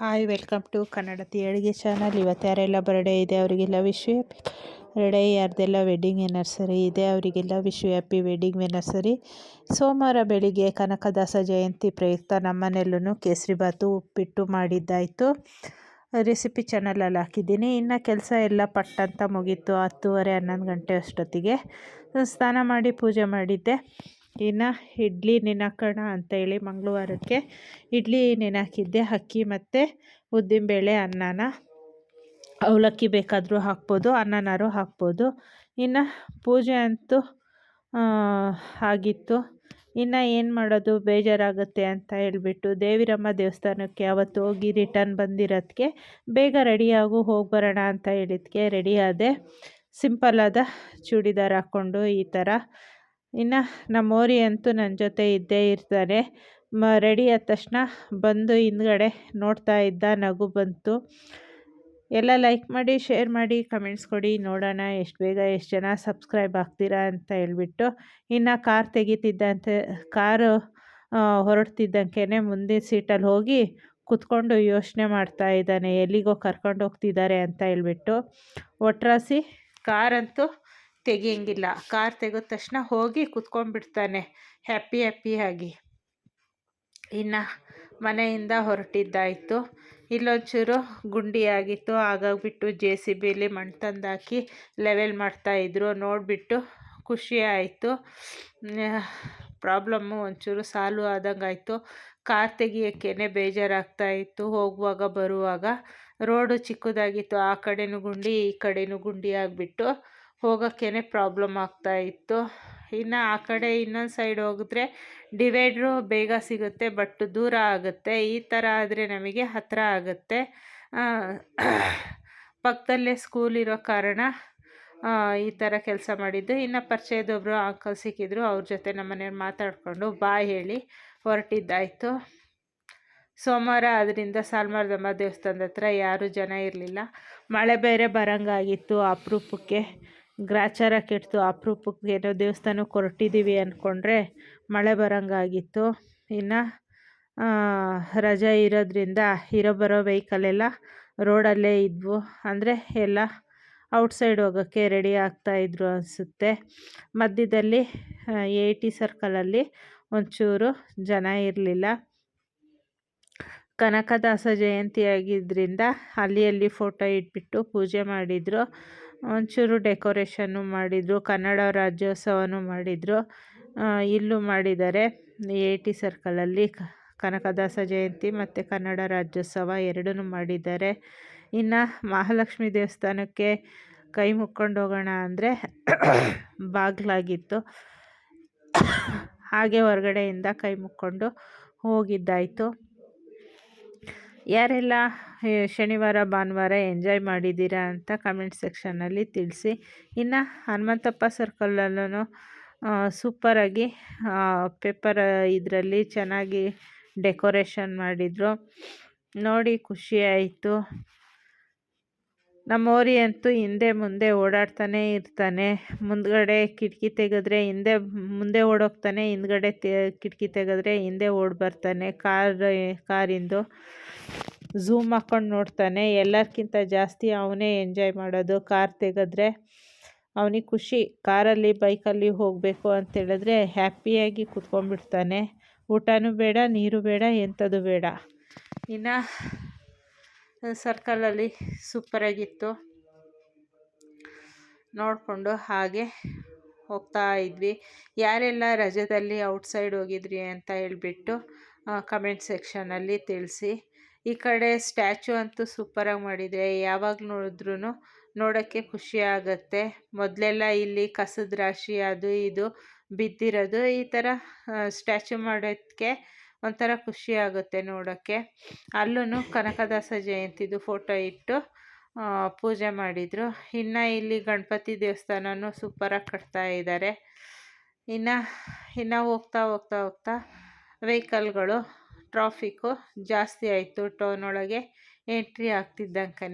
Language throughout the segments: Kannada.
ಹಾಯ್, ವೆಲ್ಕಮ್ ಟು ಕನ್ನಡ ಅಡುಗೆ ಚಾನಲ್. ಇವತ್ತು ಯಾರೆಲ್ಲ ಬರ್ಡೇ ಇದೆ ಅವರಿಗೆಲ್ಲ ವಿಶ್ ಬರ್ಡೇ. ಯಾರ್ದೆಲ್ಲ ವೆಡ್ಡಿಂಗ್ ಎನರ್ಸರಿ ಇದೆ, ಅವರಿಗೆಲ್ಲ ವಿಶ್ ಹ್ಯಾಪಿ ವೆಡ್ಡಿಂಗ್ ಎನರ್ಸರಿ ಸೋಮವಾರ ಬೆಳಿಗ್ಗೆ ಕನಕದಾಸ ಜಯಂತಿ ಪ್ರಯುಕ್ತ ನಮ್ಮನೆಲ್ಲೂ ಕೇಸರಿಬಾತು ಉಪ್ಪಿಟ್ಟು ಮಾಡಿದ್ದಾಯಿತು. ರೆಸಿಪಿ ಚಾನಲಲ್ಲಿ ಹಾಕಿದ್ದೀನಿ. ಇನ್ನು ಕೆಲಸ ಎಲ್ಲ ಪಟ್ಟಂತ ಮುಗೀತು, ಹತ್ತುವರೆ ಹನ್ನೊಂದು ಗಂಟೆ ಅಷ್ಟೊತ್ತಿಗೆ. ಸ್ನಾನ ಮಾಡಿ ಪೂಜೆ ಮಾಡಿದ್ದೆ. ಇನ್ನು ಇಡ್ಲಿ ನೆನಕೋಣ ಅಂತೇಳಿ ಮಂಗಳವಾರಕ್ಕೆ ಇಡ್ಲಿ ನೆನಕಿದ್ದೆ, ಅಕ್ಕಿ ಮತ್ತು ಉದ್ದಿನಬೇಳೆ ಅನ್ನನ. ಅವಲಕ್ಕಿ ಬೇಕಾದರೂ ಹಾಕ್ಬೋದು, ಅನ್ನನಾರು ಹಾಕ್ಬೋದು. ಇನ್ನು ಪೂಜೆ ಅಂತೂ ಆಗಿತ್ತು. ಇನ್ನು ಏನು ಮಾಡೋದು, ಬೇಜಾರಾಗುತ್ತೆ ಅಂತ ಹೇಳಿಬಿಟ್ಟು ದೇವಿರಮ್ಮ ದೇವಸ್ಥಾನಕ್ಕೆ ಅವತ್ತು ಹೋಗಿ ರಿಟರ್ನ್ ಬಂದಿರೋದಕ್ಕೆ ಬೇಗ ರೆಡಿಯಾಗು ಹೋಗಿ ಬರೋಣ ಅಂತ ಹೇಳಿದ್ಕೆ ರೆಡಿ ಆದೆ. ಸಿಂಪಲ್ಲಾದ ಚೂಡಿದಾರ್ ಹಾಕ್ಕೊಂಡು ಈ ಥರ ಇನ್ನು ನಮ್ಮ ಓರಿ ಅಂತೂ ನನ್ನ ಜೊತೆ ಇದ್ದೇ ಇರ್ತಾರೆ. ಮ, ರೆಡಿ ಆದ ತಕ್ಷಣ ಬಂದು ಹಿಂದ್ಗಡೆ ನೋಡ್ತಾ ಇದ್ದ ನಗು ಬಂತು. ಎಲ್ಲ ಲೈಕ್ ಮಾಡಿ, ಶೇರ್ ಮಾಡಿ, ಕಮೆಂಟ್ಸ್ ಕೊಡಿ. ನೋಡೋಣ ಎಷ್ಟು ಬೇಗ ಎಷ್ಟು ಜನ ಸಬ್ಸ್ಕ್ರೈಬ್ ಆಗ್ತೀರಾ ಅಂತ ಹೇಳ್ಬಿಟ್ಟು. ಇನ್ನು ಕಾರ್ ತೆಗಿತಿದ್ದಂತೆ, ಕಾರು ಹೊರಡ್ತಿದ್ದಂಗೆ ಮುಂದಿನ ಸೀಟಲ್ಲಿ ಹೋಗಿ ಕುತ್ಕೊಂಡು ಯೋಚನೆ ಮಾಡ್ತಾ ಇದ್ದಾನೆ. ಎಲ್ಲಿಗೋ ಕರ್ಕೊಂಡು ಹೋಗ್ತಿದ್ದಾರೆ ಅಂತ ಹೇಳ್ಬಿಟ್ಟು. ಒಟ್ರಾಸಿ ಕಾರಂತೂ ತೆಗಿಯಂಗಿಲ್ಲ. ಕಾರ್ ತೆಗೆದ ತಕ್ಷಣ ಹೋಗಿ ಕುತ್ಕೊಂಡ್ಬಿಡ್ತಾನೆ. ಹ್ಯಾಪಿ ಹ್ಯಾಪಿಯಾಗಿ ಇನ್ನು ಮನೆಯಿಂದ ಹೊರಟಿದ್ದಾಯಿತು. ಇಲ್ಲೊಂಚೂರು ಗುಂಡಿ ಆಗಿತ್ತು ಆಗಾಗ್ಬಿಟ್ಟು ಜೆ ಸಿ ಬಿಲಿ ಮಣ್ಣು ತಂದಾಕಿ ಲೆವೆಲ್ ಮಾಡ್ತಾಯಿದ್ರು ನೋಡಿಬಿಟ್ಟು ಖುಷಿ ಆಯಿತು. ಪ್ರಾಬ್ಲಮ್ಮು ಒಂಚೂರು ಸಾಲ್ವ್ ಆದಂಗೆ ಆಯಿತು ಕಾರ್ ತೆಗಿಯೋಕ್ಕೇ ಬೇಜಾರಾಗ್ತಾಯಿತ್ತು ಹೋಗುವಾಗ, ಬರುವಾಗ. ರೋಡು ಚಿಕ್ಕದಾಗಿತ್ತು. ಆ ಕಡೆಯೂ ಗುಂಡಿ, ಈ ಕಡೆಯೂ ಗುಂಡಿ ಆಗಿಬಿಟ್ಟು ಹೋಗೋಕ್ಕೇ ಪ್ರಾಬ್ಲಮ್ ಆಗ್ತಾ ಇತ್ತು. ಇನ್ನು ಆ ಕಡೆ ಇನ್ನೊಂದು ಸೈಡ್ ಹೋಗಿದ್ರೆ ಡಿವೈಡ್ರು ಬೇಗ ಸಿಗುತ್ತೆ ಬಟ್ ದೂರ ಆಗುತ್ತೆ. ಈ ಥರ ಆದರೆ ನಮಗೆ ಹತ್ತಿರ ಆಗುತ್ತೆ. ಪಕ್ಕದಲ್ಲೇ ಸ್ಕೂಲ್ ಇರೋ ಕಾರಣ ಈ ಥರ ಕೆಲಸ ಮಾಡಿದ್ದು. ಇನ್ನು ಪರಿಚಯದೊಬ್ಬರು ಅಂಕಲ್ ಸಿಕ್ಕಿದ್ರು, ಅವ್ರ ಜೊತೆ ನಮ್ಮ ಮನೆಯವ್ರು ಮಾತಾಡಿಕೊಂಡು ಬಾಯ್ ಹೇಳಿ ಹೊರಟಿದ್ದಾಯಿತು. ಸೋಮವಾರ ಅದರಿಂದ ಸಾಲ್ಮಾರ್ದಮ್ಮ ದೇವಸ್ಥಾನದ ಹತ್ರ ಯಾರೂ ಜನ ಇರಲಿಲ್ಲ. ಮಳೆ ಬೇರೆ ಬರೋಂಗಾಗಿತ್ತು ಅಪರೂಪಕ್ಕೆ. ಗ್ರಾಚಾರ ಕೆಡ್ತು ಅಪರೂಪಕ್ಕೆ ಏನೋ ದೇವಸ್ಥಾನಕ್ಕೆ ಹೊರಟಿದ್ದೀವಿ ಅಂದ್ಕೊಂಡ್ರೆ ಮಳೆ ಬರೋಂಗಾಗಿತ್ತು. ಇನ್ನು ರಜೆ ಇರೋದ್ರಿಂದ ಇರೋ ಬರೋ ವೆಹಿಕಲೆಲ್ಲ ರೋಡಲ್ಲೇ ಇದ್ವು. ಅಂದರೆ ಎಲ್ಲ ಔಟ್ಸೈಡ್ ಹೋಗೋಕ್ಕೆ ರೆಡಿ ಆಗ್ತಾಯಿದ್ರು ಅನಿಸುತ್ತೆ. ಮಧ್ಯದಲ್ಲಿ ಎ ಟಿ ಸರ್ಕಲಲ್ಲಿ ಒಂಚೂರು ಜನ ಇರಲಿಲ್ಲ. ಕನಕದಾಸ ಜಯಂತಿ ಆಗಿದ್ದರಿಂದ ಅಲ್ಲಿ ಅಲ್ಲಿ ಫೋಟೋ ಇಟ್ಬಿಟ್ಟು ಪೂಜೆ ಮಾಡಿದರು. ಒಂಚೂರು ಡೆಕೋರೇಷನ್ನು ಮಾಡಿದರು, ಕನ್ನಡ ರಾಜ್ಯೋತ್ಸವನೂ ಮಾಡಿದರು. ಇಲ್ಲೂ ಮಾಡಿದ್ದಾರೆ. ಎ ಟಿ ಸರ್ಕಲಲ್ಲಿ ಕನಕದಾಸ ಜಯಂತಿ ಮತ್ತು ಕನ್ನಡ ರಾಜ್ಯೋತ್ಸವ ಎರಡೂ ಮಾಡಿದ್ದಾರೆ. ಇನ್ನು ಮಹಾಲಕ್ಷ್ಮಿ ದೇವಸ್ಥಾನಕ್ಕೆ ಕೈ ಮುಕ್ಕೊಂಡು ಹೋಗೋಣ ಅಂದರೆ ಬಾಗಿಲಾಗಿತ್ತು. ಹಾಗೆ ಹೊರಗಡೆಯಿಂದ ಕೈ ಮುಕ್ಕೊಂಡು ಹೋಗಿದ್ದಾಯಿತು. ಯಾರೆಲ್ಲ ಶನಿವಾರ, ಭಾನುವಾರ ಎಂಜಾಯ್ ಮಾಡಿದ್ದೀರಾ ಅಂತ ಕಮೆಂಟ್ ಸೆಕ್ಷನ್ನಲ್ಲಿ ತಿಳಿಸಿ. ಇನ್ನು ಹನುಮಂತಪ್ಪ ಸರ್ಕಲಲ್ಲೂ ಸೂಪರಾಗಿ ಪೇಪರ್ ಇದರಲ್ಲಿ ಚೆನ್ನಾಗಿ ಡೆಕೋರೇಷನ್ ಮಾಡಿದರು. ನೋಡಿ, ಖುಷಿ ಆಯಿತು. ನಮ್ಮ ಓರಿ ಅಂತೂ ಹಿಂದೆ ಮುಂದೆ ಓಡಾಡ್ತಾನೆ ಇರ್ತಾನೆ. ಮುಂದ್ಗಡೆ ಕಿಟಕಿ ತೆಗೆದ್ರೆ ಹಿಂದೆ ಮುಂದೆ ಓಡೋಗ್ತಾನೆ, ಹಿಂದ್ಗಡೆ ತೆ, ಕಿಟಕಿ ತೆಗೆದ್ರೆ ಹಿಂದೆ ಓಡಿ ಬರ್ತಾನೆ ಕಾರ್, ಕಾರಿಂದು ಝೂಮ್ ಹಾಕ್ಕೊಂಡು ನೋಡ್ತಾನೆ. ಎಲ್ಲರ್ಕಿಂತ ಜಾಸ್ತಿ ಅವನೇ ಎಂಜಾಯ್ ಮಾಡೋದು. ಕಾರ್ ತೆಗೆದ್ರೆ ಅವನಿಗೆ ಖುಷಿ. ಕಾರಲ್ಲಿ, ಬೈಕಲ್ಲಿ ಹೋಗಬೇಕು ಅಂತೇಳಿದ್ರೆ ಹ್ಯಾಪಿಯಾಗಿ ಕುತ್ಕೊಂಡ್ಬಿಡ್ತಾನೆ. ಊಟನೂ ಬೇಡ, ನೀರು ಬೇಡ, ಎಂಥದ್ದು ಬೇಡ. ಇನ್ನು ಸರ್ಕಲಲ್ಲಿ ಸೂಪರಾಗಿತ್ತು. ನೋಡಿಕೊಂಡು ಹಾಗೆ ಹೋಗ್ತಾ ಇದ್ವಿ. ಯಾರೆಲ್ಲ ರಜದಲ್ಲಿ ಔಟ್ಸೈಡ್ ಹೋಗಿದ್ರಿ ಅಂತ ಹೇಳಿಬಿಟ್ಟು ಕಮೆಂಟ್ ಸೆಕ್ಷನಲ್ಲಿ ತಿಳಿಸಿ. ಈ ಕಡೆ ಸ್ಟ್ಯಾಚು ಅಂತೂ ಸೂಪರಾಗಿ ಮಾಡಿದರೆ ಯಾವಾಗ ನೋಡಿದ್ರೂ ನೋಡೋಕ್ಕೆ ಖುಷಿ ಆಗುತ್ತೆ. ಮೊದಲೆಲ್ಲ ಇಲ್ಲಿ ಕಸದ ರಾಶಿ ಅದು ಇದು ಬಿದ್ದಿರೋದು ಈ ಥರ ಸ್ಟ್ಯಾಚು ಮಾಡೋದಕ್ಕೆ ಒಂಥರ ಖುಷಿ ಆಗುತ್ತೆ ನೋಡೋಕ್ಕೆ. ಅಲ್ಲೂ ಕನಕದಾಸ ಜಯಂತಿದು ಫೋಟೋ ಇಟ್ಟು ಪೂಜೆ ಮಾಡಿದರು. ಇನ್ನು ಇಲ್ಲಿ ಗಣಪತಿ ದೇವಸ್ಥಾನವೂ ಸೂಪರಾಗಿ ಕಟ್ತಾ ಇದ್ದಾರೆ ಇನ್ನು ಇನ್ನು ಹೋಗ್ತಾ ಹೋಗ್ತಾ ಹೋಗ್ತಾ ವೆಹಿಕಲ್ಗಳು ಟ್ರಾಫಿಕ್ಕು ಜಾಸ್ತಿ ಆಯಿತು. ಟೌನೊಳಗೆ ಎಂಟ್ರಿ ಆಗ್ತಿದ್ದಂಕೆ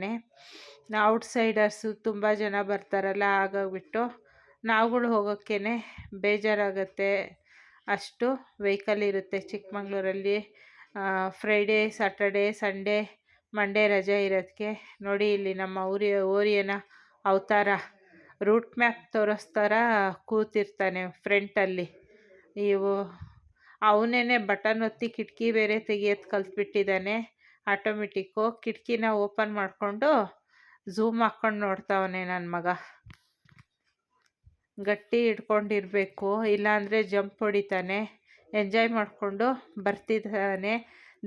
ಔಟ್ಸೈಡರ್ಸು ತುಂಬ ಜನ ಬರ್ತಾರಲ್ಲ, ಹಾಗಾಗ್ಬಿಟ್ಟು ನಾವುಗಳು ಹೋಗೋಕ್ಕೇ ಬೇಜಾರಾಗುತ್ತೆ. ಅಷ್ಟು ವೆಹಿಕಲ್ ಇರುತ್ತೆ ಚಿಕ್ಕಮಂಗ್ಳೂರಲ್ಲಿ. ಫ್ರೈಡೇ ಸಾಟರ್ಡೇ ಸಂಡೇ ಮಂಡೇ ರಜೆ ಇರೋದಕ್ಕೆ ನೋಡಿ ಇಲ್ಲಿ ನಮ್ಮ ಊರಿ ಓರಿಯನ ಅವತಾರ. ರೂಟ್ ಮ್ಯಾಪ್ ತೋರಿಸ್ತಾರ ಕೂತಿರ್ತಾನೆ ಫ್ರಂಟಲ್ಲಿ ಇವು ಅವನೇ ಬಟನ್ ಒತ್ತಿ ಕಿಟಕಿ ಬೇರೆ ತೆಗಿಯೋದು ಕಲ್ತ್ಬಿಟ್ಟಿದ್ದಾನೆ ಆಟೋಮೆಟಿಕ್ಕು ಕಿಟಕಿನ ಓಪನ್ ಮಾಡಿಕೊಂಡು ಝೂಮ್ ಹಾಕ್ಕೊಂಡು ನೋಡ್ತಾವನೆ ನನ್ನ ಮಗ. ಗಟ್ಟಿ ಇಟ್ಕೊಂಡಿರಬೇಕು ಇಲ್ಲಾಂದರೆ ಜಂಪ್ ಹೊಡಿತಾನೆ. ಎಂಜಾಯ್ ಮಾಡಿಕೊಂಡು ಬರ್ತಿದ್ದಾನೆ.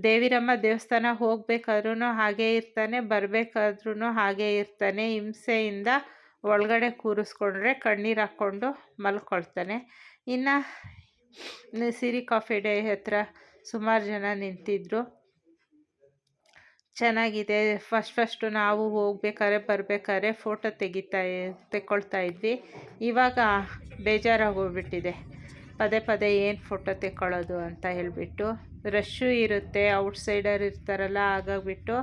ದೇವಿರಮ್ಮ ದೇವಸ್ಥಾನ ಹೋಗ್ಬೇಕಾದ್ರೂ ಹಾಗೇ ಇರ್ತಾನೆ ಬರಬೇಕಾದ್ರೂ ಹಾಗೇ ಇರ್ತಾನೆ. ಹಿಂಸೆಯಿಂದ ಒಳಗಡೆ ಕೂರಿಸ್ಕೊಂಡ್ರೆ ಕಣ್ಣೀರು ಹಾಕ್ಕೊಂಡು ಮಲ್ಕೊಳ್ತಾನೆ. ಇನ್ನು ಸಿರಿ ಕಾಫಿ ಡೇ ಹತ್ರ ಸುಮಾರು ಜನ ನಿಂತಿದ್ದರು ಚೆನ್ನಾಗಿದೆ. ಫಸ್ಟ್ ಫಸ್ಟು ನಾವು ಹೋಗ್ಬೇಕಾದ್ರೆ ಬರಬೇಕಾದ್ರೆ ಫೋಟೋ ತೆಗಿತಾ ತೆಕ್ಕೊಳ್ತಾ ಇದ್ವಿ. ಇವಾಗ ಬೇಜಾರಾಗೋಗ್ಬಿಟ್ಟಿದೆ ಪದೇ ಪದೇ ಏನು ಫೋಟೋ ತೆಕ್ಕೊಳ್ಳೋದು ಅಂತ ಹೇಳಿಬಿಟ್ಟು. ರಶ್ಶು ಇರುತ್ತೆ ಔಟ್ಸೈಡರ್ ಇರ್ತಾರಲ್ಲ, ಹಾಗಾಗ್ಬಿಟ್ಟು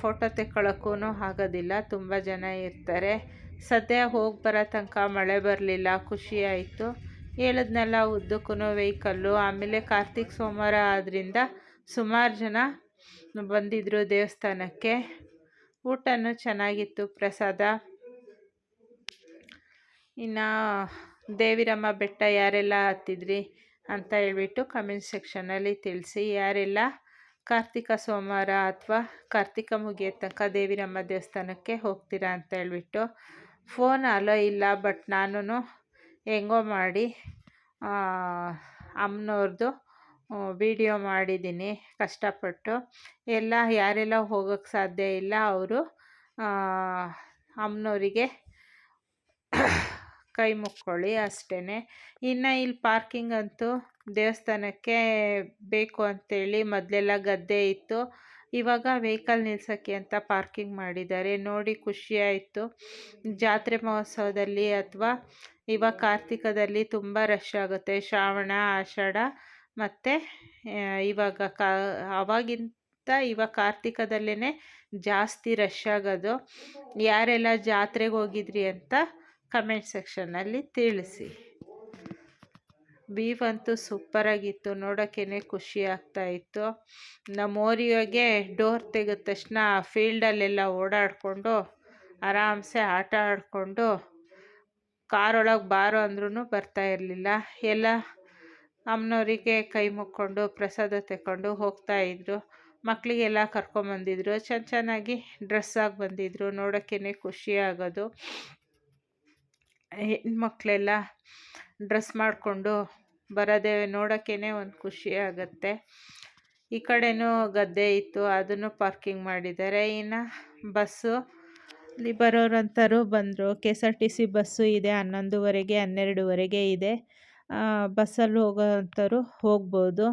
ಫೋಟೋ ತೆಕ್ಕೊಳ್ಳೋಕ್ಕೂ ಆಗೋದಿಲ್ಲ. ತುಂಬ ಜನ ಇರ್ತಾರೆ. ಸದ್ಯ ಹೋಗಿ ಬರೋ ತನಕ ಮಳೆ ಬರಲಿಲ್ಲ, ಖುಷಿ ಆಯಿತು. ಹೇಳಿದ್ನೆಲ್ಲ ಉದ್ದಕ್ಕೂ ವೆಹಿಕಲ್ಲು ಆಮೇಲೆ ಕಾರ್ತಿಕ್ ಸೋಮವಾರ ಆದ್ದರಿಂದ ಸುಮಾರು ಜನ ಬಂದಿದ್ದರು ದೇವಸ್ಥಾನಕ್ಕೆ. ಊಟನೂ ಚೆನ್ನಾಗಿತ್ತು, ಪ್ರಸಾದ. ಇನ್ನು ದೇವಿರಮ್ಮ ಬೆಟ್ಟ ಯಾರೆಲ್ಲ ಹತ್ತಿದ್ರಿ ಅಂತ ಹೇಳ್ಬಿಟ್ಟು ಕಮೆಂಟ್ ಸೆಕ್ಷನಲ್ಲಿ ತಿಳಿಸಿ. ಯಾರೆಲ್ಲ ಕಾರ್ತಿಕ ಸೋಮವಾರ ಅಥವಾ ಕಾರ್ತಿಕ ಮುಗಿಯ ತನಕ ದೇವಿರಮ್ಮ ದೇವಸ್ಥಾನಕ್ಕೆ ಹೋಗ್ತೀರಾ ಅಂತ ಹೇಳ್ಬಿಟ್ಟು ಫೋನ್ ಅಲೋ ಇಲ್ಲ ಬಟ್ ನಾನು ಹೆಂಗೋ ಮಾಡಿ ಅಮ್ಮನವ್ರದ್ದು ವೀಡಿಯೋ ಮಾಡಿದ್ದೀನಿ ಕಷ್ಟಪಟ್ಟು. ಎಲ್ಲ ಯಾರೆಲ್ಲ ಹೋಗೋಕ್ಕೆ ಸಾಧ್ಯ ಇಲ್ಲ, ಅವರು ಅಮ್ಮನವರಿಗೆ ಕೈ ಮುಕ್ಕೊಳ್ಳಿ ಅಷ್ಟೇ ಇನ್ನು ಇಲ್ಲಿ ಪಾರ್ಕಿಂಗ್ ಅಂತೂ ದೇವಸ್ಥಾನಕ್ಕೆ ಬೇಕು ಅಂತೇಳಿ ಮೊದಲೆಲ್ಲ ಗದ್ದೆ ಇತ್ತು. ಇವಾಗ ವೆಹಿಕಲ್ ನಿಲ್ಸೋಕ್ಕೆ ಅಂತ ಪಾರ್ಕಿಂಗ್ ಮಾಡಿದ್ದಾರೆ. ನೋಡಿ ಖುಷಿಯಾಯಿತು. ಜಾತ್ರೆ ಮಹೋತ್ಸವದಲ್ಲಿ ಅಥವಾ ಇವಾಗ ಕಾರ್ತಿಕದಲ್ಲಿ ತುಂಬ ರಶ್ ಆಗುತ್ತೆ. ಶ್ರಾವಣ, ಆಷಾಢ ಮತ್ತು ಇವಾಗ ಕಾ ಅವಾಗಿಂತ ಇವಾಗ ಕಾರ್ತಿಕದಲ್ಲೇ ಜಾಸ್ತಿ ರಶ್ ಆಗೋದು. ಯಾರೆಲ್ಲ ಜಾತ್ರೆಗೆ ಹೋಗಿದ್ರಿ ಅಂತ ಕಮೆಂಟ್ ಸೆಕ್ಷನ್ನಲ್ಲಿ ತಿಳಿಸಿ. ಬೀಫ್ ಅಂತೂ ಸೂಪರಾಗಿತ್ತು ನೋಡೋಕ್ಕೇ ಖುಷಿ ಆಗ್ತಾಯಿತ್ತು ನಮ್ಮ ಓರಿಯೋಗೆ ಡೋರ್ ತೆಗೆದ ತಕ್ಷಣ ಫೀಲ್ಡಲ್ಲೆಲ್ಲ ಓಡಾಡಿಕೊಂಡು ಆರಾಮ್ಸೆ ಆಟ ಆಡಿಕೊಂಡು ಕಾರೊಳಗೆ ಬಾರೋ ಅಂದ್ರೂ ಬರ್ತಾ ಇರಲಿಲ್ಲ. ಎಲ್ಲ ಅಮ್ಮನವರಿಗೆ ಕೈ ಮುಕ್ಕೊಂಡು ಪ್ರಸಾದ ತಗೊಂಡು ಹೋಗ್ತಾಯಿದ್ರು ಮಕ್ಕಳಿಗೆಲ್ಲ ಕರ್ಕೊಂಬಂದಿದ್ರು ಚೆನ್ನ ಚೆನ್ನಾಗಿ ಡ್ರೆಸ್ ಆಗಿ ಬಂದಿದ್ದರು ನೋಡೋಕ್ಕೇ ಖುಷಿ ಆಗೋದು. ಹೆಣ್ಮಕ್ಳೆಲ್ಲ ಡ್ರೆಸ್ ಮಾಡಿಕೊಂಡು ಬರೋದೇ ನೋಡೋಕ್ಕೇ ಒಂದು ಖುಷಿ ಆಗುತ್ತೆ. ಈ ಕಡೆಯೂ ಗದ್ದೆ ಇತ್ತು. ಅದನ್ನು ಪಾರ್ಕಿಂಗ್ ಮಾಡಿದ್ದಾರೆ. ಇನ್ನು ಬಸ್ಸು ಇಲ್ಲಿ ಬರೋರಂಥವ್ರು ಬಂದರು. K S R T C bus ಇದೆ. ಹನ್ನೊಂದುವರೆಗೆ, ಹನ್ನೆರಡುವರೆಗೆ ಇದೆ. ಬಸ್ಸಲ್ಲಿ ಹೋಗೋವಂಥವ್ರು ಹೋಗ್ಬೋದು.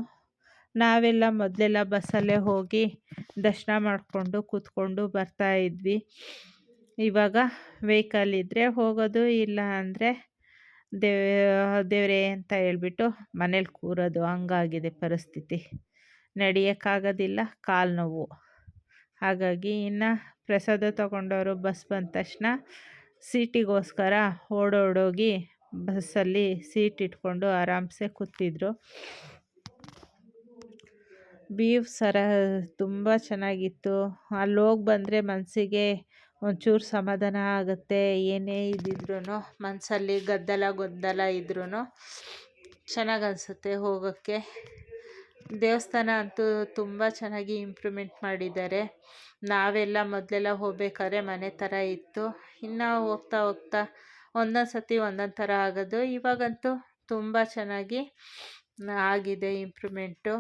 ನಾವೆಲ್ಲ ಮೊದಲೆಲ್ಲ ಬಸ್ಸಲ್ಲೇ ಹೋಗಿ ದರ್ಶನ ಮಾಡಿಕೊಂಡು ಕೂತ್ಕೊಂಡು ಬರ್ತಾಯಿದ್ವಿ ಇವಾಗ ವೆಹಿಕಲ್ ಇದ್ದರೆ ಹೋಗೋದು, ಇಲ್ಲ ಅಂದರೆ ದೇವ ದೇವರೇ ಅಂತ ಹೇಳ್ಬಿಟ್ಟು ಮನೇಲಿ ಕೂರೋದು, ಹಂಗಾಗಿದೆ ಪರಿಸ್ಥಿತಿ. ನಡೆಯೋಕ್ಕಾಗೋದಿಲ್ಲ, ಕಾಲು ನೋವು. ಹಾಗಾಗಿ ಇನ್ನು ಪ್ರಸಾದ ತಗೊಂಡವರು ಬಸ್ ಬಂದ ತಕ್ಷಣ ಸೀಟಿಗೋಸ್ಕರ ಓಡೋಡೋಗಿ ಬಸ್ಸಲ್ಲಿ ಸೀಟ್ ಇಟ್ಕೊಂಡು ಆರಾಮ್ಸೆ ಕೂತಿದ್ರು. ಬೀಫ್ ಸರ ತುಂಬ ಚೆನ್ನಾಗಿತ್ತು. ಅಲ್ಲಿ ಹೋಗಿ ಬಂದರೆ ಮನಸ್ಸಿಗೆ ಒಂಚೂರು ಸಮಾಧಾನ ಆಗುತ್ತೆ, ಏನೇ ಇದ್ದಿದ್ರೂ ಮನಸ್ಸಲ್ಲಿ ಗದ್ದಲ ಗೊಂದಲ ಇದ್ರೂ ಚೆನ್ನಾಗಿ ಅನಿಸುತ್ತೆ ಹೋಗೋಕ್ಕೆ. ದೇವಸ್ಥಾನ ಅಂತೂ ತುಂಬ ಚೆನ್ನಾಗಿ ಇಂಪ್ರೂವ್ಮೆಂಟ್ ಮಾಡಿದ್ದಾರೆ. ನಾವೆಲ್ಲ ಮೊದಲೆಲ್ಲ ಹೋಗ್ಬೇಕಾದ್ರೆ ಮನೆ ಥರ ಇತ್ತು. ಇನ್ನು ಹೋಗ್ತಾ ಹೋಗ್ತಾ ಒಂದೊಂದು ಸತಿ ಒಂದೊಂದು ಥರ ಆಗೋದು. ಇವಾಗಂತೂ ತುಂಬ ಚೆನ್ನಾಗಿ ಆಗಿದೆ ಇಂಪ್ರೂವ್ಮೆಂಟು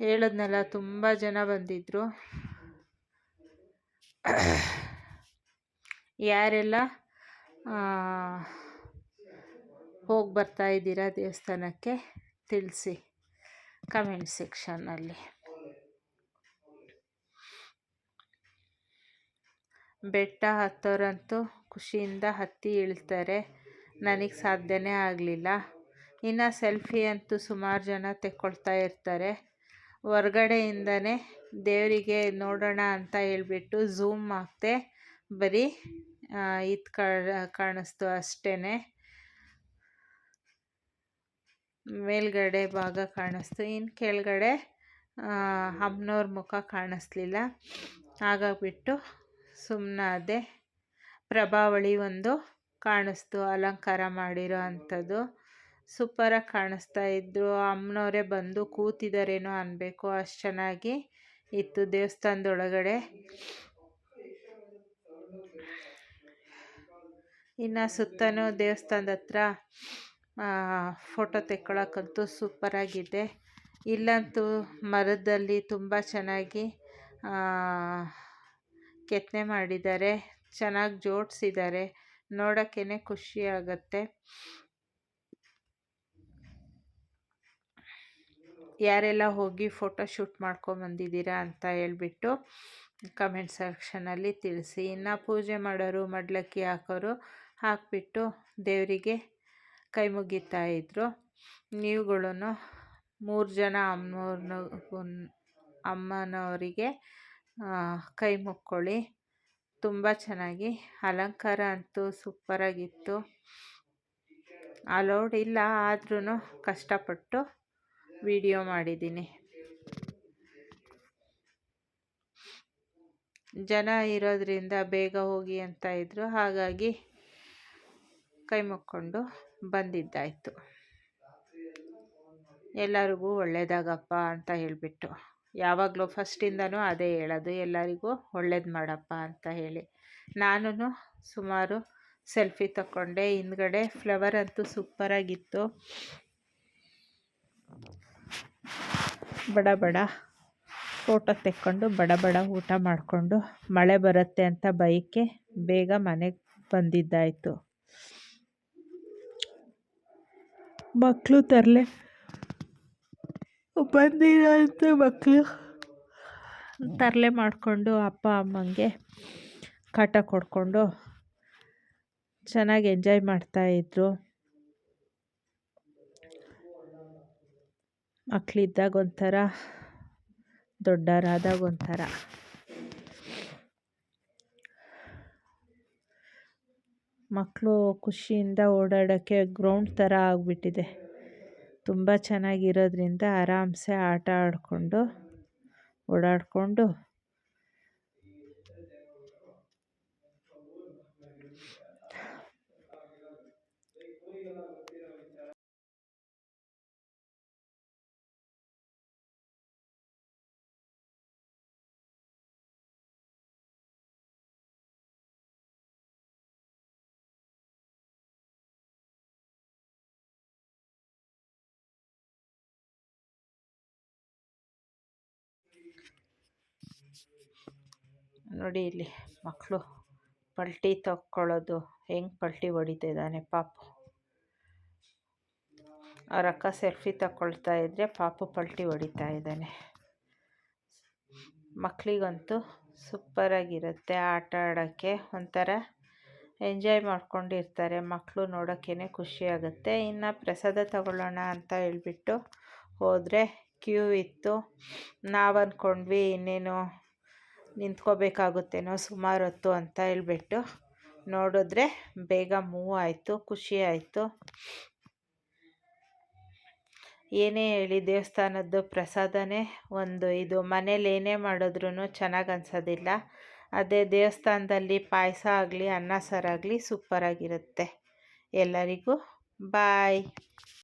ಹೇಳಿದ್ನಲ್ಲ ತುಂಬ ಜನ ಬಂದಿದ್ದರು ಯಾರೆಲ್ಲ ಹೋಗಿ ಬರ್ತಾ ಇದ್ದೀರಾ ದೇವಸ್ಥಾನಕ್ಕೆ ತಿಳಿಸಿ ಕಮೆಂಟ್ ಸೆಕ್ಷನ್ನಲ್ಲಿ ಬೆಟ್ಟ ಹತ್ತೋರಂತೂ ಖುಷಿಯಿಂದ ಹತ್ತಿ ಇಳ್ತಾರೆ. ನನಗೆ ಸಾಧ್ಯನೇ ಆಗಲಿಲ್ಲ. ಇನ್ನು ಸೆಲ್ಫಿ ಅಂತೂ ಸುಮಾರು ಜನ ತೆಕ್ಕೊಳ್ತಾ ಇರ್ತಾರೆ. ಹೊರ್ಗಡೆಯಿಂದನೇ ದೇವರಿಗೆ ನೋಡೋಣ ಅಂತ ಹೇಳ್ಬಿಟ್ಟು ಝೂಮ್ ಹಾಕ್ದೆ ಬರೀ ಇದು ಕಾಣಿಸ್ತು ಅಷ್ಟೇ ಮೇಲ್ಗಡೆ ಭಾಗ ಕಾಣಿಸ್ತು. ಇನ್ನು ಕೆಳಗಡೆ ಅಮ್ಮನವ್ರ ಮುಖ ಕಾಣಿಸ್ಲಿಲ್ಲ. ಹಾಗಾಗ್ಬಿಟ್ಟು ಸುಮ್ಮನಾದೆ ಪ್ರಭಾವಳಿ ಒಂದು ಕಾಣಿಸ್ತು, ಅಲಂಕಾರ ಮಾಡಿರೋ ಅಂಥದ್ದು. ಸೂಪರಾಗಿ ಕಾಣಿಸ್ತಾ ಇದ್ದರು ಅಮ್ಮನವರೇ ಬಂದು ಕೂತಿದ್ದಾರೇನೋ ಅನ್ನಬೇಕು ಅಷ್ಟು ಚೆನ್ನಾಗಿ ಇತ್ತು ದೇವಸ್ಥಾನದೊಳಗಡೆ. ಇನ್ನು ಸುತ್ತಲೂ ದೇವಸ್ಥಾನದ ಹತ್ರ ಫೋಟೋ ತೆಕ್ಕೊಳಕ್ಕಂತೂ ಸೂಪರಾಗಿದೆ. ಇಲ್ಲಂತೂ ಮರದಲ್ಲಿ ತುಂಬ ಚೆನ್ನಾಗಿ ಕೆತ್ತನೆ ಮಾಡಿದ್ದಾರೆ, ಚೆನ್ನಾಗಿ ಜೋಡಿಸಿದ್ದಾರೆ ನೋಡೋಕ್ಕೇ ಖುಷಿ ಆಗುತ್ತೆ. ಯಾರೆಲ್ಲ ಹೋಗಿ ಫೋಟೋ ಶೂಟ್ ಮಾಡ್ಕೊಂಬಂದಿದ್ದೀರಾ ಅಂತ ಹೇಳ್ಬಿಟ್ಟು ಕಮೆಂಟ್ ಸೆಕ್ಷನಲ್ಲಿ ತಿಳಿಸಿ. ಇನ್ನು ಪೂಜೆ ಮಾಡೋರು, ಮಡ್ಲಕ್ಕಿ ಹಾಕೋರು ಹಾಕಿಬಿಟ್ಟು ದೇವರಿಗೆ ಕೈ ಮುಗಿತಾಯಿದ್ರು ನೀವುಗಳು ಮೂರು ಜನ ಅಮ್ಮವ್ರನ್ನ ಅಮ್ಮನವರಿಗೆ ಕೈ ಮುಕ್ಕೊಳ್ಳಿ. ತುಂಬ ಚೆನ್ನಾಗಿ. ಅಲಂಕಾರ ಅಂತೂ ಸೂಪರಾಗಿತ್ತು. ಅಲೌಡ್ ಇಲ್ಲ ಆದ್ರೂ ಕಷ್ಟಪಟ್ಟು ವಿಡಿಯೋ ಮಾಡಿದ್ದೀನಿ. ಜನ ಇರೋದರಿಂದ ಬೇಗ ಹೋಗಿ ಅಂತ ಇದ್ದರು ಹಾಗಾಗಿ ಕೈ ಮುಕ್ಕೊಂಡು ಬಂದಿದ್ದಾಯಿತು. ಎಲ್ಲರಿಗೂ ಒಳ್ಳೆಯದಾಗಪ್ಪ ಅಂತ ಹೇಳಿಬಿಟ್ಟು. ಯಾವಾಗಲೂ ಫಸ್ಟಿಂದನೂ ಅದೇ ಹೇಳೋದು, ಎಲ್ಲರಿಗೂ ಒಳ್ಳೇದು ಮಾಡಪ್ಪ ಅಂತ ಹೇಳಿ. ನಾನು ಸುಮಾರು ಸೆಲ್ಫಿ ತಗೊಂಡೆ ಹಿಂದ್ಗಡೆ ಫ್ಲವರ್ ಅಂತೂ ಸೂಪರಾಗಿತ್ತು. ಬಡ ಬಡ ಫೋಟೋ ತೆಕ್ಕೊಂಡು, ಬಡ ಬಡ ಊಟ ಮಾಡಿಕೊಂಡು, ಮಳೆ ಬರುತ್ತೆ ಅಂತ ಬೈಕೆ ಬೇಗ ಮನೆಗೆ ಬಂದಿದ್ದಾಯಿತು. ಮಕ್ಕಳು ತರಲೆ. ಬಂದಿರೋಂಥ ಮಕ್ಕಳು ತರಲೆ ಮಾಡಿಕೊಂಡು ಅಪ್ಪ, ಅಮ್ಮಂಗೆ ಕಾಟ ಕೊಡ್ಕೊಂಡು ಚೆನ್ನಾಗಿ ಎಂಜಾಯ್ ಮಾಡ್ತಾಯಿದ್ರು ಮಕ್ಕಳಿದ್ದಾಗ ಒಂಥರ ದೊಡ್ಡರಾದಾಗ ಒಂಥರ. ಮಕ್ಕಳು ಖುಷಿಯಿಂದ ಓಡಾಡೋಕ್ಕೆ ಗ್ರೌಂಡ್ ಥರ ಆಗಿಬಿಟ್ಟಿದೆ. ತುಂಬ ಚೆನ್ನಾಗಿರೋದ್ರಿಂದ ಆರಾಮ್ಸೆ ಆಟ ಆಡಿಕೊಂಡು ಓಡಾಡಿಕೊಂಡು ನೋಡಿ ಇಲ್ಲಿ ಮಕ್ಕಳು ಪಲ್ಟಿ ತಕ್ಕೊಳ್ಳೋದು. ಹೆಂಗೆ ಪಲ್ಟಿ ಹೊಡಿತಿದ್ದಾನೆ ಪಾಪು. ಅವ್ರ ಅಕ್ಕ ಸೆಲ್ಫಿ ತಗೊಳ್ತಾ ಇದ್ದರೆ ಪಾಪು ಪಲ್ಟಿ ಹೊಡಿತಾ ಇದ್ದಾನೆ. ಮಕ್ಕಳಿಗಂತೂ ಸೂಪರಾಗಿರುತ್ತೆ ಆಟ ಆಡೋಕ್ಕೆ. ಒಂಥರ ಎಂಜಾಯ್ ಮಾಡ್ಕೊಂಡಿರ್ತಾರೆ. ಮಕ್ಕಳು ನೋಡೋಕ್ಕೇ ಖುಷಿಯಾಗುತ್ತೆ ಇನ್ನು ಪ್ರಸಾದ ತಗೊಳ್ಳೋಣ ಅಂತ ಹೇಳ್ಬಿಟ್ಟು ಹೋದರೆ ಕ್ಯೂ ಇತ್ತು. ನಾವು ಅಂದ್ಕೊಂಡ್ವಿ ಇನ್ನೇನು ನಿಂತ್ಕೋಬೇಕಾಗುತ್ತೇನೋ ಸುಮಾರು ಹೊತ್ತು ಅಂತ ಹೇಳ್ಬಿಟ್ಟು ನೋಡಿದ್ರೆ ಬೇಗ ಮೂವ್ ಆಯಿತು, ಖುಷಿ ಆಯಿತು. ಏನೇ ಹೇಳಿ ದೇವಸ್ಥಾನದ್ದು ಪ್ರಸಾದನೇ ಒಂದು ಇದು. ಮನೇಲಿ ಏನೇ ಮಾಡಿದ್ರೂ ಚೆನ್ನಾಗಿ ಅನ್ಸೋದಿಲ್ಲ. ಅದೇ ದೇವಸ್ಥಾನದಲ್ಲಿ ಪಾಯಸ ಆಗಲಿ, ಅನ್ನ ಸಾರಾಗಲಿ ಸೂಪರಾಗಿರುತ್ತೆ. ಎಲ್ಲರಿಗೂ ಬಾಯ್.